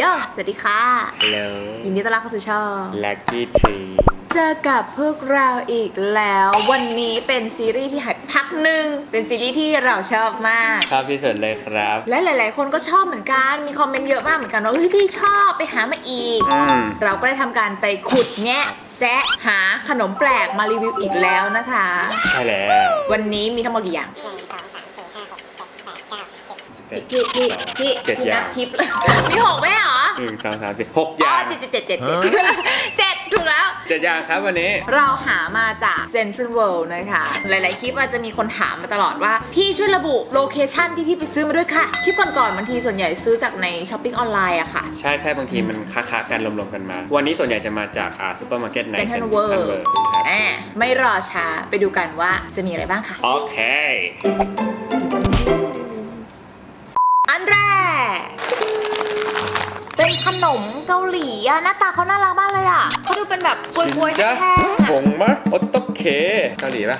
โยสวัสดีค่ะ ฮัลโหลยินดีต้อนรับเข้าสู่ช่อง ลักกี้ทรีเจอกับพวกเราอีกแล้ว วันนี้เป็นซีรีส์ที่หายพักหนึ่ง เป็นซีรีส์ที่เราชอบมาก ชอบที่สุดเลยครับ และหลาย ๆ คนก็ชอบเหมือนกัน มีคอมเมนต์เยอะมากเหมือนกันว่าเฮ้ยพี่ชอบไปหามาอีก อืม เราก็ได้ทำการไปขุดแงะแซะหาขนมแปลกมารีวิวอีกแล้วนะคะ ใช่แล้ว วันนี้มีทั้งหมดกี่อย่างสิบเอ็ด พี่พี่พี่เจ็ดพี่อย่านังบทิปมีหกไหมเหรอหนึ่งสองสามสี่หกออ๋อย่างงเจ็ดเจ็ดเจ็ดเจ็ดเจ็ดเจ็ดถูกแล้ว เจ็ดอย่างครับวันนี้ เราหามาจาก Central World นะคะ หลาย ๆ คลิปอาจจะมีคนถามมาตลอดว่า พี่ช่วยระบุโลเคชันที่พี่ไปซื้อมาด้วยค่ะ คลิปก่อน ๆ บางทีส่วนใหญ่ซื้อจากในช้อปปิ้งออนไลน์อะค่ะ ใช่ใช่บางทีมันค้าๆกันรวมๆกันมา วันนี้ส่วนใหญ่จะมาจากอ่าซูเปอร์มาร์เก็ตใน Central Central World World อ่าไม่รอช้าไปดูกันว่าจะมีอะไรบ้างค่ะ โอเคอั ขนมเกาหลีอะหน้าตาเขาน่ารักมากเลยอะเขาดูเป็นแบบกลวยๆชินแห้จ๊ะงๆผอะงมะโอโตเคเกาหลีปะ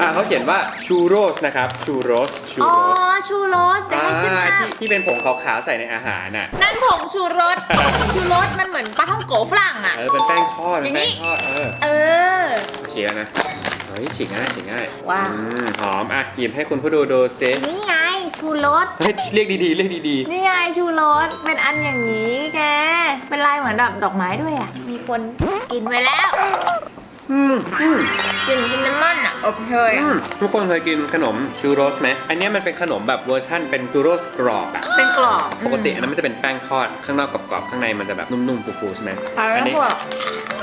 อ่าเขาเขียนว่าชูโรสนะครับชูโรสชูอ๋อโรสชูโรสเดี๋ยวให้ขึ้นมาที่ที่เป็นผงขาวๆใส่ในอาหารน่ะนั่นผงชูรส ชูรสมันเหมือนปลาท่องโกฝรั่งอะ เออเป็นแป้งทอดอเป็นย่างนี้แป้งทอดเออเออ ฉีกแล้วนะเฮ้ยฉีกง่ายฉีกง่ายว้าว อืมหอมอะหยิบให้คุณผู้ดูดูซินี่ไง ชูรสเฮ้ยเรียกดีๆเรียกดีนี่ไงชูรสเป็นอันอย่างนี้แก เป็นลายเหมือนดอกดอกไม้ด้วยอะมีคนกินไปแล้วๆอืมอืมกินกินน้ำมันอะอบเชยอือะมทุกคนเคยกินขนมชูโรสไหมอันเนี้ยมันเป็นขนมแบบเวอร์ชั่นเป็นชูโรสกรอบอะเป็นกรอบปกติอันนั้นมันจะเป็นแป้งทอดข้างนอกกรอบๆข้างในมันจะแบบนุ่มๆฟูๆใช่ไหมอะไรอั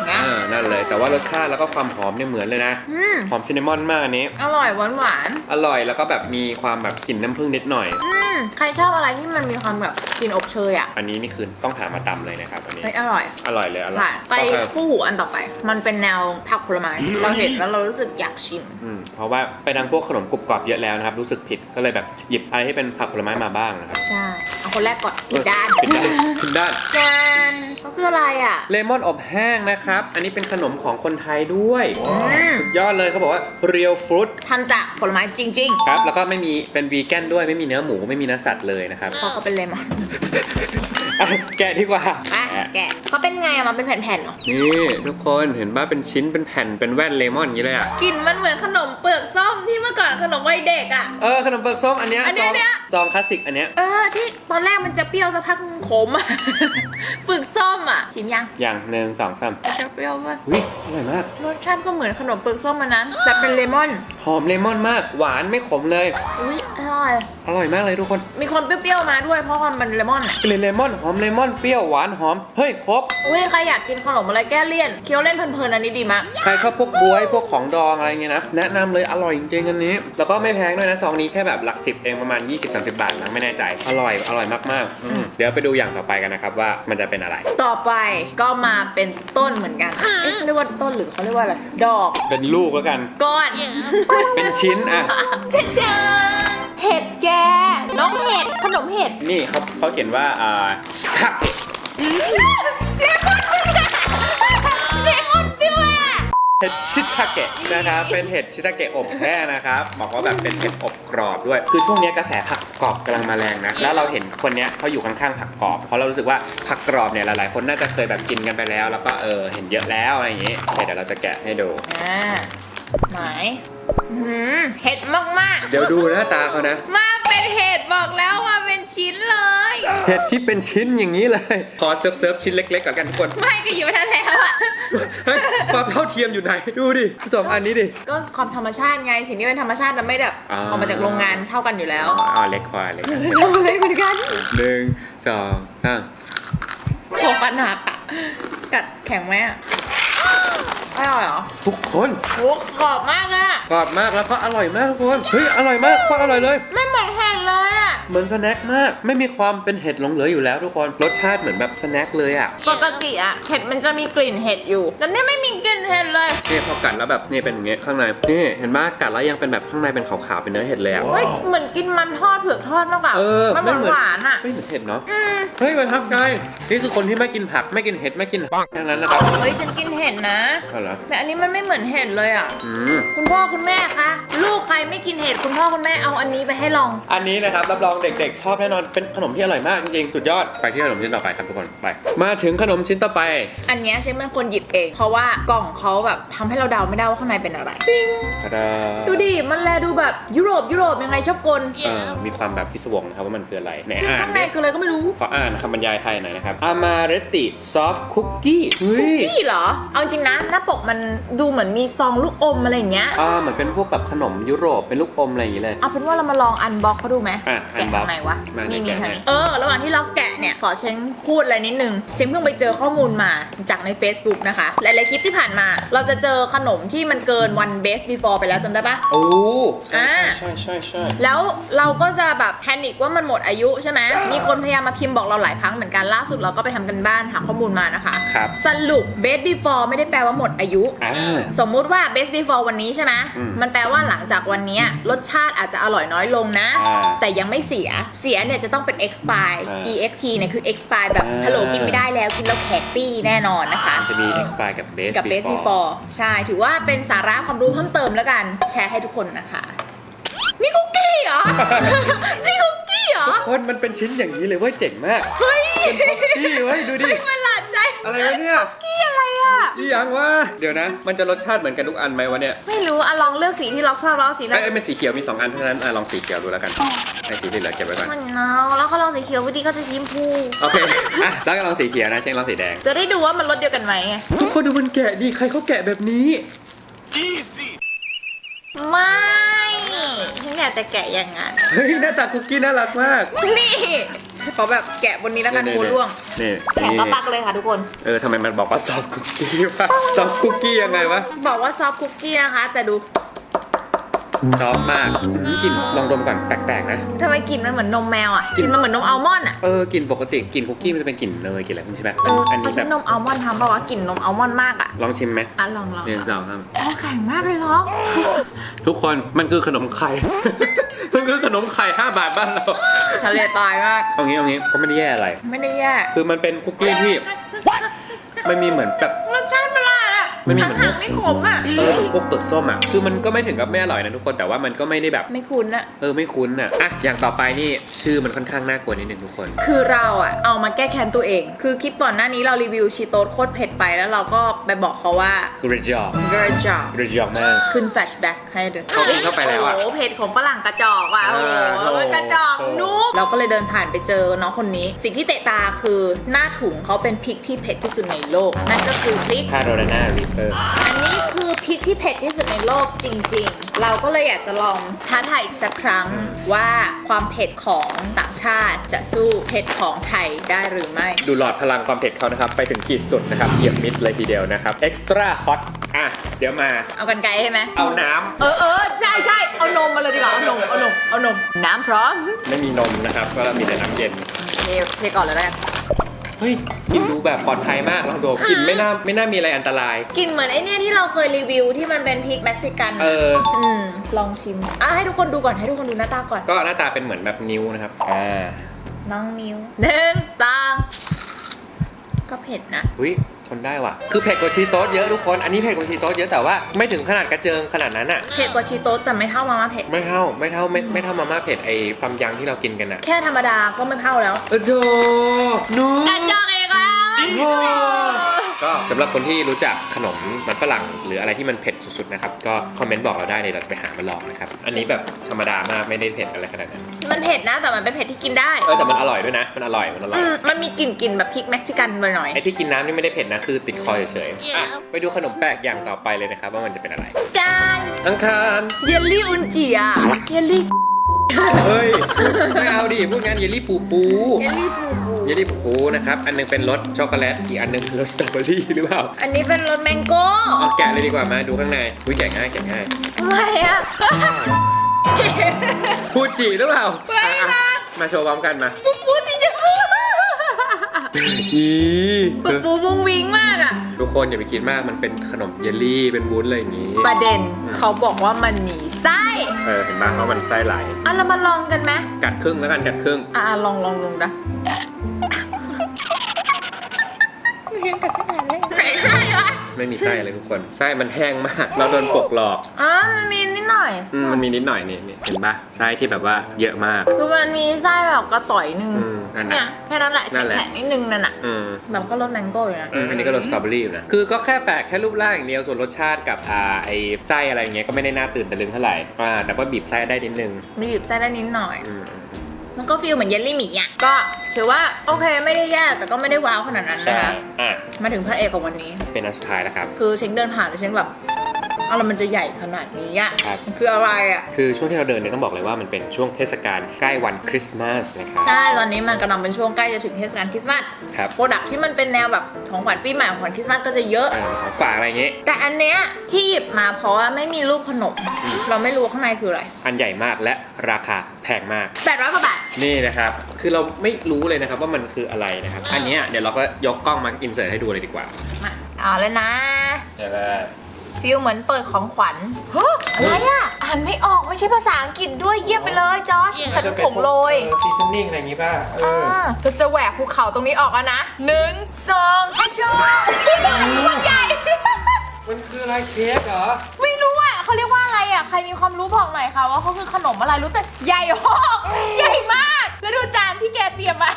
นะนี้พวกเงี้ยอ่านั่นเลยแต่ว่ารสชาติแล้วก็ความหอมเนี่ยเหมือนเลยนะ อืม หอมซินนามอนมากอันนี้ อร่อยหวานหวานอร่อยแล้วก็แบบมีความแบบกลิ่นน้ำผึ้งนิดหน่อย ๆอืม ใครชอบอะไรที่มันมีความแบบกลินอบเชยอะอันนี้นี่คือต้องหามาตำเลยนะครับอันนี้ เฮ้ยอร่อย อร่อยเลยอร่อยค่ะ ไปก็คือคู่หูอันต่อไป มันเป็นแนวผักผลไม้ เราเห็นแล้วเรารู้สึกอยากชิม อืมเพราะว่าไปทางพวกขนมกรุบกรอบเยอะแล้วนะครับ รู้สึกผิดก็เลยแบบหยิบอะไรที่เป็นผักผลไม้มาบ้างนะครับใช่ เอาคนแรกก่อนผิดด้านผิดด้านผิดด้านจานก็คืออะไรอะ เลมอนอบแห้งนะครับ อันนี้เป็นขนมของคนไทยด้วยอืม สุดยอดเลยเขาบอกว่าเรียวฟรุตทำจากผลไม้จริง ครับแล้วก็ไม่มีเป็นวีแกนด้วยไม่มีเนื้อหมูไม่มีเนื้อสัตว์เลยนะครับๆเพราะเขาเป็นเลมอน อะแกะดีกว่าอะแกะแกะเขาเป็นไงอะมันเป็นแผ่นๆเหรอนี่ทุกคนเห็นป่ะเป็นชิ้นเป็นแผ่นเป็นแว่นเลมอนอย่างนี้เลยอะ กลิ่นมันเหมือนขนมเปลือกส้มที่เมื่อก่อนขนมวัยเด็กอะเออขนมเปลือกส้มอันเนี้ยอันเนี้ซยองเนี่ย ซองคลาสสิกอันเนี้ยเออที่ตอนแรกมันจะเปรี้ยวสักพักขมอะเปลือกส้มอะชิมยังอย่างหนึ่งสองสามจะเปรี้ยวป่ะอุ้ยอร่อยมาก รสชาติก็เหมือนขนมเปลือกส้มมันนั้นแต่เป็นเลมอนหอมเลมอนมาก หวานไม่ขมเลย อุ้ยอร่อย อร่อยมากเลยทุกคนมีความเปรี้ยวๆมาด้วยเพราะความมันเลมอนอะกลิ่นเลมอนหอมเลมอนเปรี้ยวหวานหอม เฮ้ยครบ อุ้ยใครอยากกินขนมอะไรแก้เลี่ยนเคี้ยวเล่นเพลินๆอันนี้ดีมาก ใครชอบพวกบวยพวกของดองอะไรเงี้ยนะแนะนำเลยอร่อยจริงๆอันนี้ แล้วก็ไม่แพงด้วยนะซองนี้แค่แบบหลักสิบเองประมาณ 20-30 บาทนะไม่แน่ใจ อร่อยอร่อยมากๆอืมเดี๋ยวไปดูอย่างต่อไปกันนะครับว่ามันจะเป็นอะไร ต่อไปก็มาเป็นต้นเหมือนกันเอ๊ะเขาเรียกว่าต้นหรือเขาเรียกว่าอะไรดอกเป็นลูกแล้วกัน ก้อน เป็นชิ้นอะ จ้าจ้าเห็ดแก น้องเห็ดขนมเห็ดนี่เขาเขาเขียนว่าอ่าสตับเลมอนเลมอนฟิวอะเห็ดชิทาเกะนะครับเป็นเห็ดชิทาเกะอบแห้งนะครับบอกว่าแบบเป็นเห็ดอบกรอบด้วย คือช่วงนี้กระแสผักกรอบกำลังมาแรงนะแล้วเราเห็นคนเนี้ยเขาอยู่ข้างๆผักกรอบเพราะเรารู้สึกว่าผักกรอบเนี่ยหลายๆ คนน่าจะเคยแบบกินกันไปแล้ว แล้วก็เออเห็นเยอะแล้วอะไรอย่างงี้โอเคเดี๋ยวเราจะแกะให้ดูอ่าไหนหืมเห็ดมากเดี๋ยวดูหน้าตาเขานะๆมา เป็นเห็ดบอกแล้วมาเป็นชิ้นเลย เห็ดที่เป็นชิ้นอย่างนี้เลย ขอเซิร์ฟเซิร์ฟชิ้นเล็กๆก่อนกันทุกคน ไม่ก็อยู่นั่นแล้วอะเฮ้ยความเท่าเทียมอยู่ไหน ดูดิสองอันนี้ดิ ก็ความธรรมชาติไง สิ่งที่เป็นธรรมชาติมันไม่แบบอ่า ออกมาจากโรงงานเท่ากันอยู่แล้วอ๋อเล็กพอเล็กทำอะไรเหมือนกันหนึ่งสองสาม โผล่ปัญหาอะกัดแข็งไหมอะไม่ อร่อยเหรอทุกคนโหกรอบมากเลยอะกรอบมากแล้วก็อร่อยมากทุกคนเฮ้ยอร่อยมากโคตรอร่อยเลย ไม่เหมือนเห็ดเลยอะ เหมือนสแน็คมาก ไม่มีความเป็นเห็ดหลงเหลืออยู่แล้วทุกคน รสชาติเหมือนแบบสแน็คเลยอะปกติอะเห็ดมันจะมีกลิ่นเห็ดอยู่ แต่นี่ไม่มีกลิ่นเห็ดเลยนี่พอกัดแล้วแบบนี่เป็นอย่างเงี้ยข้างใน นี่เห็นไหมกัดแล้วยังเป็นแบบข้างในเป็นขาวๆเป็นเนื้อเห็ดเลยอะเฮ้ยเหมือนกินมันทอดเผือกทอดมากกว่าเออมันหไม่วานเหมือนหวานๆอะไม่เหมือนเห็ดเนาะอืมเฮ้ยประทับใจนี่คือคนที่ไม่กินผักไม่กินเห็ดไม่กินดังนั้นนะครับ เฮ้ยฉันกินเห็ดนะเอาเหรอแต่อันนี้มันไม่เหมือนเห็ดเลยอะอืมคุณพ่อคุณแม่คะลูกใครไม่กินเห็ดคุณพ่อคุณแม่เอาอันนี้ไปให้ลอง อันนี้นะครับรับรองเด็กๆ ชอบแน่นอนเป็นขนมที่อร่อยมากจริงๆสุดยอดไปที่ขนมชิ้นต่อไปครับทุกคนไป มาถึงขนมชิ้นต่อไป อันเนี้ยเชฟเป็นคนหยิบเอง เพราะว่ากล่องเขาแบบทำให้เราเดาไม่ได้ว่าข้างในเป็นอะไรทาดาดูดิมันแลดูแบบยุโรปยุโรปยังไงชอบกลเออมีความแบบพิศวงนะครับว่ามันคืออะไรไหนซึ่งอ่านข้างในดิคืออะไรก็ไม่รู้ขออ่านคำบรรยายไทยหน่อยนะครับอามาเรติซอฟต์คุกกี้เฮ้ย นี่เหรอ เอาจริงนะ หน้าปกมันดูเหมือนมีซองลูกอมอะไรอย่างเงี้ย อ่าเหมือนเป็นพวกแบบขนมยุโรปเป็นลูกอมอะไรอย่างงี้เลย เอาเป็นว่าเรามาลองอันบ็อกเขาดูไหมอะแกะ unbox ข้างในวะมานี่เดี๋นี่ยวแกะ ทางนี้ให้เออ ระหว่างที่เราแกะเนี่ย ขอเช้งพูดอะไรนิดนึง เช้งเพิ่งไปเจอข้อมูลมาจากใน Facebook นะคะ หลายๆคลิปที่ผ่านมา เราจะเจอขนมที่มันเกินวัน best before ไปแล้วจำได้ปะ โอ้ใช่อ่าใช่ใช่ใช่แล้วเราก็จะแบบแพนิคว่ามันหมดอายุใช่ไหม มีคนพยายามมาพิมพ์บอกเราหลายครั้งเหมือนกัน ล่าสุดเราก็ไปทำกันบ้านหาข้อมูลมานะคะ ครับสรุป best before ไม่ได้แปลว่าหมดอายุ อ่า สมมุติว่า best before วันนี้ใช่ไหมอืมมันแปลว่าหลังจากวันเนี้ยรสชาติอาจจะอร่อยน้อยลงนะ อ่า แต่ยังไม่เสีย เสียเนี่ยจะต้องเป็น expire อ่า exp เนี่ยคือ expire แบบอ่า ฮัลโหลกินไม่ได้แล้วกินแล้วแขกปี้แน่นอนนะคะมันจะมี expire กับ base กับ best before before ใช่ ถือว่าเป็นสาระความรู้เพิ่มเติมแล้วกัน แชร์ให้ทุกคนนะคะ นี่คุกกี้เหรอ นี่คุกกี้เหรอ คนมันเป็นชิ้นอย่างนี้เลยเว้ยเจ๋งมากเฮ้ยนี่เว้ยดูดิมันหลาดใจอะไรวะเนี่ยกี้อะไร อะอีหยังวะเดี๋ยวนะ มันจะรสชาติเหมือนกันทุกอันไหมวะเนี่ยไม่รู้อะลองเลือกสีที่เราชอบแล้วเอาสีนั้ไอ้นไอ้เป็นสีเขียวมีสองอันเพราะฉะนั้นอะลองสีเขียวดูแล้วกันไอ้สีที่เหลือเก็บไว้ก่อนมันเนาแล้วก็ลองสีเขียววิธีก็จะยิ้มพู โอเคอะแล้วก็ลองสีเขียวนะเช่นลองสีแดงจะได้ดูว่ามันรสเดียวกันไหมไงทุกคนดูมันแกะดิใครเขาแกะแบบนี้ ไม่ฉันอยากแต่แกะอย่างนั้นเฮ้ยหน้าตาคุกกี้น่ารักมาก นี่ ขอแบบแกะบนนี้แล้วกันโคล่วงนี่แข็งก็ปักเลยค่ะทุกคน เออทำไมมันบอกว่าซอฟต์คุกกี้วะซอฟต์คุกกี้ยังไงวะ บอกว่าซอฟต์คุกกี้นะคะ แต่ดูซอฟต์มากอืมกลิ่นลองดมก่อนแปลกๆนะทำไมกลิ่นมันเหมือนนมแมวอะกกลิ่นลิ่นมันเหมือนนมอัลมอนด์อะเออกลิ่นปกติกลิ่นคุกกี้มันจะเป็นกลิ่นเนยกลิ่นอะไรพวกนี้ใช่ไหมเอออันเพนี้ราะแบฉับนนมอัลมอนด์ทำเปล่าวะกลิ่นนมอัลมอนด์มากอะลองชิมไหมอะลองลองหนึ่งสองสามอ๋อแข็งมากเลยเหรอทุกคนมันคือขนมไข่ มันคือขนมไข่5บาทบ้านเราทะเลตายมาก เอางี้เอางี้ก็ไม่ได้แย่อะไร ไม่ได้แย่ คือมันเป็นคุกกี้ที่ ไม่มีเหมือนแบบ รสชาติประหลาดอะไม่มีเหมือนหางๆไม่ขมอะ เออเหมือนพวกเปลือกส้มอะคือมันก็ไม่ถึงกับไม่อร่อยนะทุกคนแต่ว่ามันก็ไม่ได้แบบ ไม่คุ้นอะเออไม่คุ้นอะอะอย่างต่อไปนี่ชื่อมันค่อนข้างน่ากลัวนิดนึงทุกคน คือเราอะเอามาแก้แค้นตัวเอง คือคลิปก่อนหน้านี้เรารีวิวชีโต๊ดโคตรเผ็ดไปแล้วเราก็ไปบอกเขาว่ากระจอก กระจอกกระจอกมาก ขึ้นแฟลชแบ็กให้ดูเขากินเข้าไปแล้วอะโอ้โหเผ็ดของฝรั่งกระจอกว่ะเอโอ้อโหโถ่กระจอกโถ่นุ๊กเราก็เลยเดินผ่านไปเจอน้องคนนี้ สิ่งที่เตะตาคือหน้าถุงเขาเป็นพริกที่เผ็ดที่สุดในโลก นั่นก็คือพริก คาโรไลนารีเปอร์อันนี้คือพริกที่เผ็ดที่สุดในโลกจริงๆ เราก็เลยอยากจะลองท้าทายอีกสักครั้งว่าความเผ็ดของต่างชาติจะสู้เผ็ดของไทยได้หรือไม่ ดูหลอดพลังความเผ็ดเขานะครับ ไปถึงขีดสุดนะครับเหยียบมิดเลยทีเดียวนะครับเอ็กซ์ตร้าฮอตอะ เดี๋ยวมา เอากันไกลใช่ไหม เอาน้เออเออใช่ใช่เอานมมาเลยดีกว่า เอานม เอานม เอานม น้ำพร้อมำไม่มีนมนะครับ ก็มีแต่น้ำเย็นเทเทก่อนเลยแล้วกัน เฮ้ยกินดูแบบปลอดภัยมากลองดูกินไม่น่าไม่น่ามีอะไรอันตราย กลินเหมือนไอเนี่ยที่เราเคยรีวิวที่มันเป็นพริกเม็กซิกันเออ อืมลองชิมอะให้ทุกคนดูก่อนให้ทุกคนดูหน้าตาก่อนก็หน้าตาเป็นเหมือนแบบนิ้วนะครับ อ่าน้องมิวหนึ่งตางก็เผ็ดนะอุ้ย ทนได้ว่ะ คือเผ็ดกว่าชีโต๊ดเยอะทุกคน อันนี้เผ็ดกว่าชีโต๊ดเยอะแต่ว่าไม่ถึงขนาดกระเจิงขนาดนั้นอะเผ็ดกว่าชีโต๊ดแต่ไม่เท่ามาม่าเผ็ด ไม่เท่าไม่เท่าไม่ไม่เท่ามาม่าเผ็ดไอ้ซัมยังที่เรากินกันอะแค่ธรรมดาก็ไม่เท่าแล้วเออโจนู กันจอกเองแล้วโอ้ก็สำหรับคนที่รู้จักขนมมันฝรั่งหรืออะไรที่มันเผ็ด สุดๆนะครับ ก็คอมเมนต์บอกเราได้เลยเราจะไปหามาลองนะครับ อันนี้แบบธรรมดามากไม่ได้เผ็ดอะไรขนาดนั้น มันเผ็ดนะ แต่มันเป็นเผ็ดที่กินได้เออแต่มันอร่อยด้วยนะ มันอร่อยมันอร่อย อืมมันมีกลิ่นกลิ่นแบบพริกเม็กซิกันหน่อยไอ้ที่กินน้ำนี่ไม่ได้เผ็ดนะคือติดคอเฉยๆอะไปดูขนมแปลกอย่างต่อไปเลยนะครับ ว่ามันจะเป็นอะไร ๆจานอังคารเยลลี่อุนจิอะเยลลี่เฮ้ยไม่เอาดิพูดงั้นเยลลี่ปูปู เยลลี่ปูปู เยลลี่ปูปูนะครับ อันหนึงเป็นรสช็อกโกแลต อีกอันหนึงเป็นรสสตรอเบอรี่หรือเปล่า อันนี้เป็นรสแมงโก้เอาแกะเลยดีกว่ามาดูข้างในอุ้ยแกะง่ายแกะง่ายทำไมอะพูดจีหรือเปล่าไม่อะนะอะมาโชว์พร้อมกันมาปูปูจริงจังอีปูปูมุ้งวิ้งมากอะ ทุกคนอย่าไปคิดมากมันเป็นขนมเยลลี่เป็นวุ้นอะไรอย่างงี้ ประเด็นเขาบอกว่ามันมีไส้เออเห็นไหมว่ามันไส้ไหลอะเรามาลองกันไหมกัดครึ่งแล้วกันกัดครึ่งอะลองลองลองนะ ไม่เห็นกับขนาดเลยไหนไส้วะไม่มีไส้เลยทุกคน ไส้มันแห้งมาก เราโดนปกหลอกอ๋อมันมีนิดหน่อยอืมมันมีนิดหน่อยนี่นี่เห็นปะไส้ที่แบบว่าเยอะมากคือมันมีไส้แบบกระต่อยหนึงอืมนั่นเนี่น่ะยแค่นั้นแหละนั่นแหละ แฉะๆนิดนึงนั่นน่ะอืมแบบก็รสแมงโก้อยู่นะอืมอันนี้ก็รสสตรอเบอรี่อยู่นะ คือก็แค่แปลกแค่รูปร่างอย่างเดียว ส่วนรสชาติกับอ่าไอไส้อะไรอย่างเงี้ยก็ไม่ได้น่าตื่นตะลึงเท่าไหร่อ่าแต่ว่าบีบไส้ได้นิดนึง มีบีบไส้ได้นิดหน่อย อืม มันก็ฟีลเหมือนเยลลี่หมี่อะ ก็ถือว่าโอเคไม่ได้แย่แต่ก็ไม่ได้ว้าวขนาดนั้นใช่นะคะ อะมาถึงพระเอกของวันนี้ เป็นอันสุดท้ายแล้วครับ คือเช็งเดินผ่านแล้วเช็งแบบอะไรมันจะใหญ่ขนาดนี้อะครับ มันคืออะไรอะ คือช่วงที่เราเดินเนี่ยต้องบอกเลยว่ามันเป็นช่วงเทศกาลใกล้วันคริสต์มาสนะครับ ใช่ ตอนนี้มันกำลังเป็นช่วงใกล้จะถึงเทศกาลคริสต์มาสครับ โปรดักที่มันเป็นแนวแบบของขวัญปีใหม่ของขวัญคริสต์มาสก็จะเยอะ อ่าของฝากอะไรอย่างเงี้ย แต่อันเนี้ยที่หยิบมาเพราะว่าไม่มีรูปขนม เราไม่รู้ว่าข้างในคืออะไรอันใหญ่มากและราคาแพงมากแปดร้อยกว่าบาท นี่นะครับ คือเราไม่รู้เลยนะครับว่ามันคืออะไรนะครับ อันเนี้ยเดี๋ยวเราก็ยกกล้องมาอินเสิร์ตให้ดูเลยดีกว่ามาเอาแล้วนะเดี๋ยวก็ฟิลเหมือนเปิดของขวัญฮะอะไรอะอ่านไม่ออกไม่ใช่ภาษาอังกฤษด้วยเยี่ยมไปเลยจอร์จใส่ลูกผงโรยซีซันนิ่งอะไรอย่างงี้ป่ะเอออ่าเราจะแหวกภูเขาตรงนี้ออกแล้วนะหนึ่งสองฮัชชูมันใหญ่มันคืออะไรเค้กเหรอไม่รู้อะเขา เรียกว่าอะไรอะใครมีความรู้บอกหน่อยค่ะว่าเขาคือขนมอะไรรู้แต่ใหญ่หอกใหญ่มาก แล้วดูจานที่แกเตรียมมา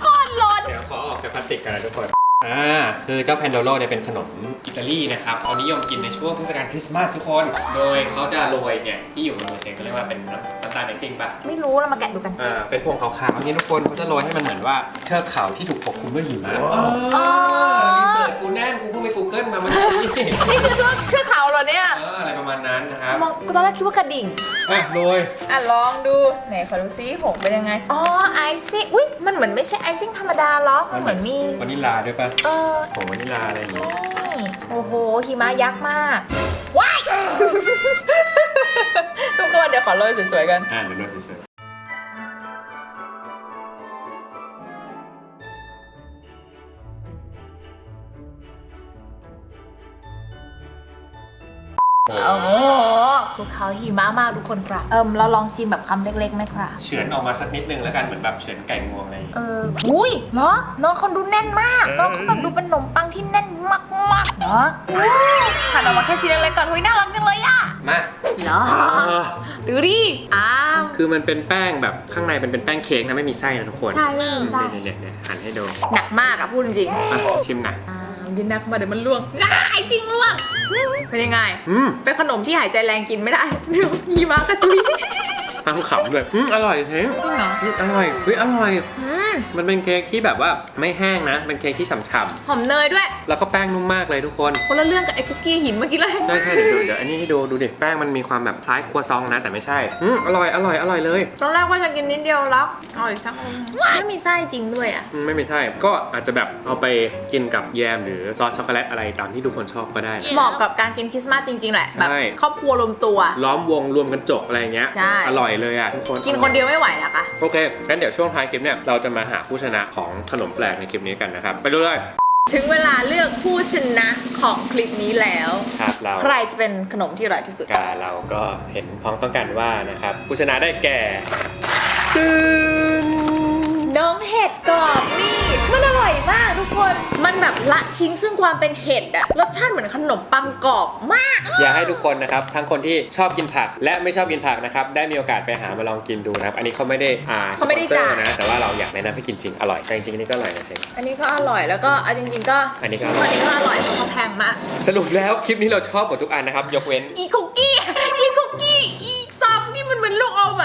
โคตรล้น เดี๋ยวขอออกจากพลาสติกกันนะทุกคน อ่า คือเจ้าแพนโดโลเนี่ยเป็นขนมอิตาลีนะครับเขานิยมกินในช่วงเทศกาลคริสต์มาสทุกคน โดยเขาจะโรยเนี่ยที่อยู่บนมือเซนก็เรียกว่าเป็นน้ำน้ำตาลไอซิ่งป่ะไม่รู้เรามาแกะดูกันอ่า เป็นผงขาวๆนี่ทุกคนเขาจะโรยให้มันเหมือนว่าเทือกเขาที่ถูกปกคลุมด้วยหิมะอ๋อรีเสิร์ชกูแน่น กูเพิ่งไปกูเกิลมาเมื่อกี้นี่คือเครื่องเครื่องเขาเหรอเนี่ยเอออะไรประมาณนั้นนะครับมองตอนแรกคิดว่ากระดิ่ง อะโรยอะลองดูไหนขอดูซิผงเป็นยังไง อ๋อไอซิ่งอุ้ยมันเหมือนไม่ใช่ไอซิ่งธรรมดาหรอกมันเหมือนมี วานิลลาด้วยป่ะเออผงวานิลลาอะไรอย่างงี้นี่โอ้โหหิมะยักษ์มาก ว้าย ทุกคนเดี๋ยวขอโรยสวยๆกัน อ่าเดี๋ยวโรยเสิร์ฟ โอ้โอ้โหภูเขาหิมะมากทุกคนครับ เอิมเราลองชิมแบบคำเล็กๆไหมครับเฉือนออกมาสักนิดนึงแล้วกันเหมือนแบบเฉือนไก่งวงอะไรอย่างงี้เอออุ้ยเหรอน้องเขาดูแน่นมากน้องเขาแบบดูเป็นขนมปังที่แน่นมากๆเหรออู้หั่นออกมาแค่ชิ้นเล็กๆก่อนเฮ้ยน่ารักจังเลยอะมาเหรอดูดิอ้าวคือมันเป็นแป้งแบบข้างในมันเป็นแป้งเค้กนะไม่มีไส้นะทุกคนใช่ไม่มีไส้เนี่ยเนี่ยๆๆหั่นให้ดูหนักมากอะพูดจริงๆอะชิมหน่อย อ้าวยินนักมาเดี๋ยวมันล่วงง่ายจริงล่วงเป็นยังไงอืม เป็นขนมที่หายใจแรงกินไม่ได้เดี๋ยวหิมะกระจุยทำขำด้วยอืมอร่อยเฮ้ยจริงเหรออืมอร่อยเฮ้ยอร่อยอืม มันเป็นเค้กที่แบบว่าไม่แห้งนะ เป็นเค้กที่ฉ่ำหอมเนยด้วย ๆแล้วก็แป้งนุ่มมากเลยทุกคน คนละเรื่องกับไอ้คุกกี้หินเมื่อกี้เลย ใช่ใช่เดี๋ยวดูเดี๋ยวอันนี้ให้ดูดูดิแป้งมันมีความแบบคล้ายครัวซองนะแต่ไม่ใช่อืมอร่อยอร่อยอร่อยเลยตอนแรกว่าจะกินนิดเดียวแล้วเอาอีกสักอันไม่มีไส้จริงด้วยอะ อืมไม่มีใช่ก็อาจจะแบบเอาไปกินกับแยมหรือซอสช็อกโกแลตอะไรตามที่ทุกคนชอบก็ได้นะ เหมาะกับการกินคริสต์มาสจริงๆแหละ แบบใช่ ครอบครัวรวมตัว ล้อมวงรวมกันจกอะไรอย่างเงี้ยใช่ อร่อยเลยอะทุกคนกินคนเดียวไม่ไหวนะคะ โอเคงั้นเดี๋ยวช่วงท้ายคลิปเนี่ยเราจะมาหาผู้ชนะของขนมแปลกในคลิปนี้กันนะครับ ไปดูเลยถึงเวลาเลือกผู้ชนะของคลิปนี้แล้ว ครับเราใครจะเป็นขนมที่อร่อยที่สุด กาเราก็เห็นพ้องต้องกันว่านะครับ ผู้ชนะได้แก่ตึ นน้องเห็ดกรอบนี่ มันอร่อยมากทุกคน มันแบบละทิ้งซึ่งความเป็นเห็ดอะรสชาติเหมือนขนมปังกรอบมาก อยากให้ทุกคนนะครับ ทั้งคนที่ชอบกินผักและไม่ชอบกินผักนะครับ ได้มีโอกาสไปหามาลองกินดูนะครับ อันนี้เขาไม่ได้อ่าเขาไม่ได้สปอนซอร์จ่ายนะ แต่ว่าเราอยากแนะนำให้กินจริง อร่อย แต่จริงๆอันนี้ก็อร่อยนะเชงอันนี้ก็อร่อยแล้วก็เอาจริงๆก็อันนี้ก็อร่อยอันนี้ก็อร่อยเพราะเขาแพงมาก สรุปแล้วคลิปนี้เราชอบหมดทุกอันนะครับ ยกเว้น อีคุกกี้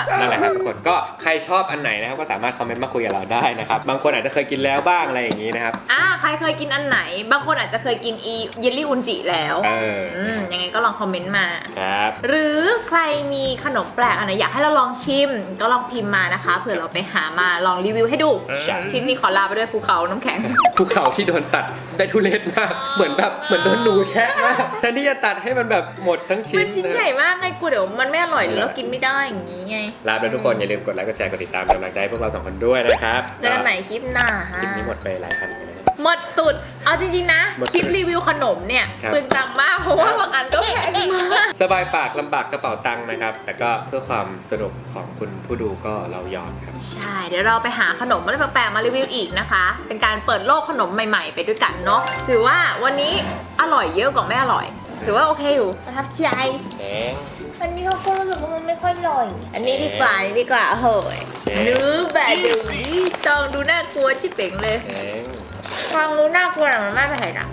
นลูกอมอะนั่นแหละครับทุกคนก็ใครชอบอันไหนนะครับก็สามารถคอมเมนต์มาคุยกับเราได้นะครับบางคนอาจจะเคยกินแล้วบ้างอะไรอย่างนี้นะครับอ่าใครเคยกินอันไหน บางคนอาจจะเคยกินอีเยลลี่อุนจิแล้วเอออืมยังไงก็ลองคอมเมนต์มาครับหรือใครมีขนมแปลกอันไหนอยากให้เราลองชิม ก็ลองพิมพ์มานะคะเผื่อเราไปหามาลองรีวิวให้ดูใช่ทริปนี้ขอลาไปด้วยภูเขาน้ำแข็งภูเขาที่โดนตัดได้ทุเรศมากเหมือนแบบเหมือนโดนหนูแคะมากแทนที่จะตัดให้มันแบบหมดทั้งชิ้นมันชิ้นใหญ่มากไงกลัวเดี๋ยวมันไม่อร่อยหรือเรากินไม่ได้อย่างนี้ไงลาไปแล้วทุกคนอย่าลืมกดไลค์กดแชร์กดติดตามเป็นกำลังใจให้พวกเราสองคนด้วยนะครับเจอกันใหม่คลิปหน้าคลิปนี้หมดไปหลายพันกันแล้วนะ หมดตุด เอาจริง ๆ นะมันคลิปรีวิวขนมเนี่ยครับเปลืองตังค์มากเพราะว่าบางอันก็แพงมาก สบายปากลำบากกระเป๋าตังค์นะครับ แต่ก็เพื่อความสนุกของคุณผู้ดูก็เรายอมครับ ใช่ เดี๋ยวเราไปหาขนมอะไรแปลกๆมารีวิวอีกนะคะ เป็นการเปิดโลกขนมใหม่ๆ ไปด้วยกันเนาะ ถือว่าวันนี้อร่อยเยอะกว่าไม่อร่อย ถือว่าโอเคอยู่ประทับใจ แดง อันนี้เขาก็รู้สึกว่ามันไม่ค่อยอร่อย อันนี้ดีกว่าอันนี้ดีกว่าเฮ้ยเชฟเนื้อแบบเดี๋ยวนี้ต้องดูน่ากลัวชิบเป่งเลยแดงฟังดูน่ากลัวแต่มันไม่เผ็ดอะ